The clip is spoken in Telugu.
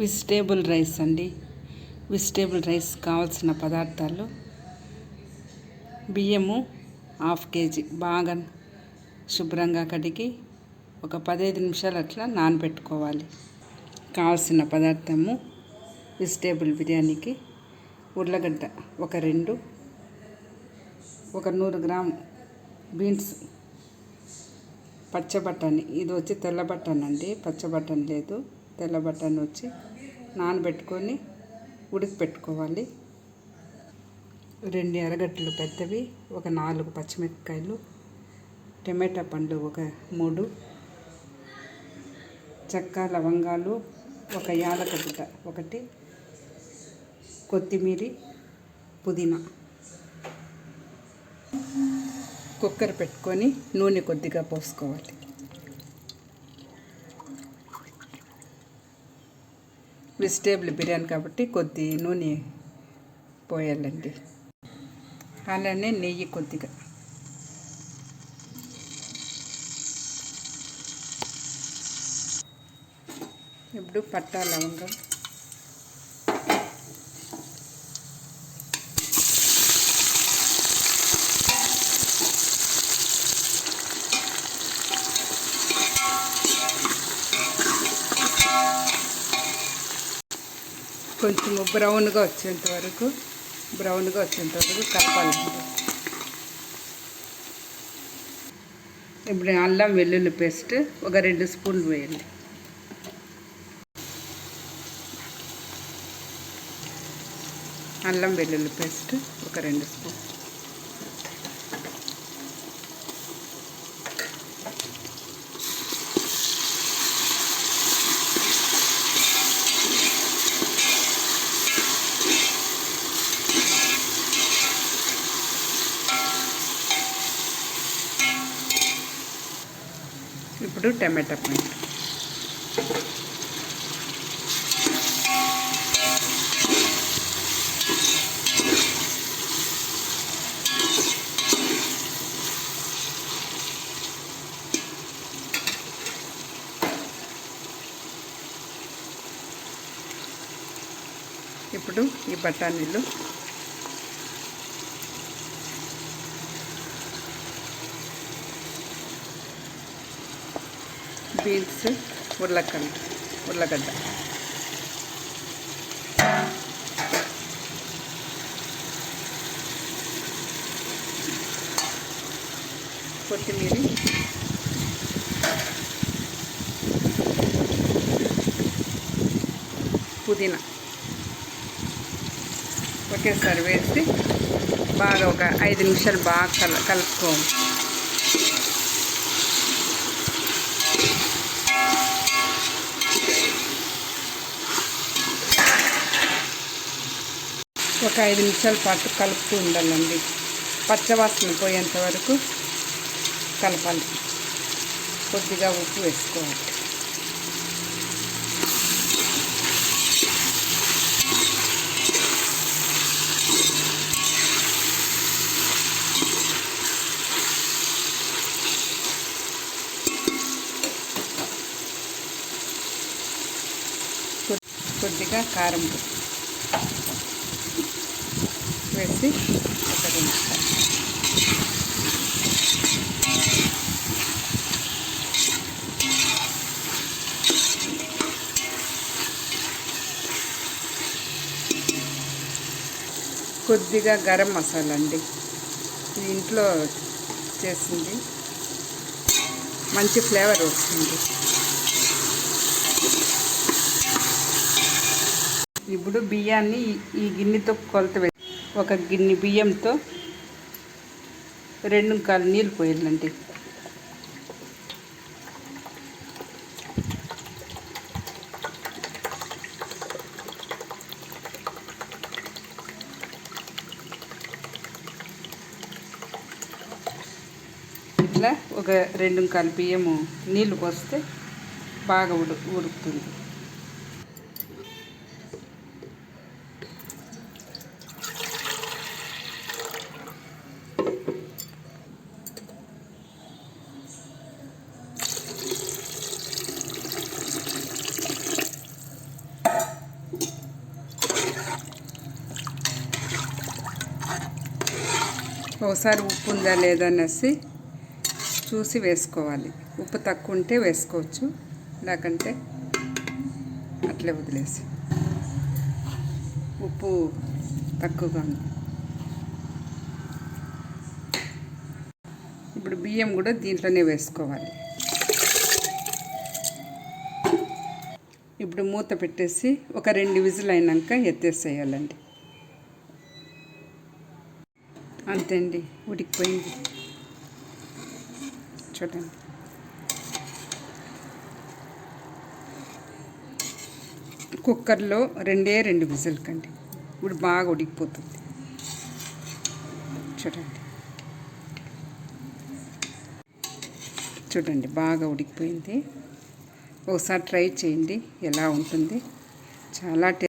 వెజిటేబుల్ రైస్ అండి. వెజిటేబుల్ రైస్ కావాల్సిన పదార్థాలు బియ్యము హాఫ్ కేజీ బాగా శుభ్రంగా కడిగి ఒక పదహైదు నిమిషాలు అట్లా నానబెట్టుకోవాలి. కావాల్సిన పదార్థము వెజిటేబుల్ బిర్యానీకి ఉర్లగడ్డ ఒక రెండు ఒక నూరు గ్రామ్ బీన్స్ పచ్చబట్టని ఇది వచ్చి తెల్ల బట్టనండి అండి. లేదు. తెల్ల వచ్చి నానబెట్టుకొని ఉడికిపెట్టుకోవాలి రెండు ఎర్రగడ్డలు పెద్దవి ఒక నాలుగు పచ్చిమిరపకాయలు టమాటా పండు ఒక మూడు చెక్క లవంగాలు ఒక యాలకట్ట ఒకటి కొత్తిమీర పుదీనా. కుక్కర్ పెట్టుకొని నూనె కొద్దిగా పోసుకోవాలి. వెజిటేబుల్ బిర్యానీ కాబట్టి కొద్ది నూనె పోయాలండి. అలానే నెయ్యి కొద్దిగా. ఇప్పుడు పట్టా లవంగం. కొంచెం బ్రౌన్గా వచ్చేంత వరకు బ్రౌన్గా వచ్చేంత వరకు కలపాలి. ఇప్పుడు అల్లం వెల్లుల్లి పేస్ట్ ఒక రెండు స్పూన్లు వేయండి. అల్లం వెల్లుల్లి పేస్ట్ ఒక రెండు స్పూన్ ఇప్పుడు టమాటా పండు ఇప్పుడు ఈ బఠానీలు బీన్స్ ఉర్లకల్ ఉర్లగడ్డ కొత్తిమీర పుదీనా ఒకేసారి వేసి బాగా ఒక ఐదు నిమిషాలు బాగా కల కలుపుకోవాలి ఒక ఐదు నిమిషాల పాటు కలుపుతూ ఉండాలండి. పచ్చవాసన పోయేంత వరకు కలపాలి. కొద్దిగా ఉప్పు వేసుకోవాలి. కొద్దిగా కారం వేసి కొద్దిగా గరం మసాలా అండి. ఇది ఇంట్లో చేసింది. మంచి ఫ్లేవర్ వస్తుంది. ఇప్పుడు బియ్యాన్ని ఈ గిన్నెతో కొలత ఒక గిన్నె బియ్యంతో రెండు కాలు నీళ్ళు పోయాలండి. ఇట్లా ఒక రెండు కాలు బియ్యము నీళ్ళు పోస్తే బాగా ఉడు ఉడుకుతుంది. ఒకసారి ఉప్పు ఉందా లేదా అనేసి చూసి వేసుకోవాలి. ఉప్పు తక్కువ ఉంటే వేసుకోవచ్చు లేకంటే అట్లే వదిలేసి. ఉప్పు తక్కువగా ఉంది. ఇప్పుడు బియ్యం కూడా దీంట్లోనే వేసుకోవాలి. ఇప్పుడు మూత పెట్టేసి ఒక రెండు విజిల్ అయినాక ఎత్తేసేయాలండి. అండి ఉడికిపోయింది. చూడండి. కుక్కర్లో రెండే రెండు విజిల్ కండి ఇప్పుడు బాగా ఉడికిపోతుంది. చూడండి. చూడండి బాగా ఉడికిపోయింది. ఒకసారి ట్రై చేయండి ఎలా ఉంటుంది. చాలా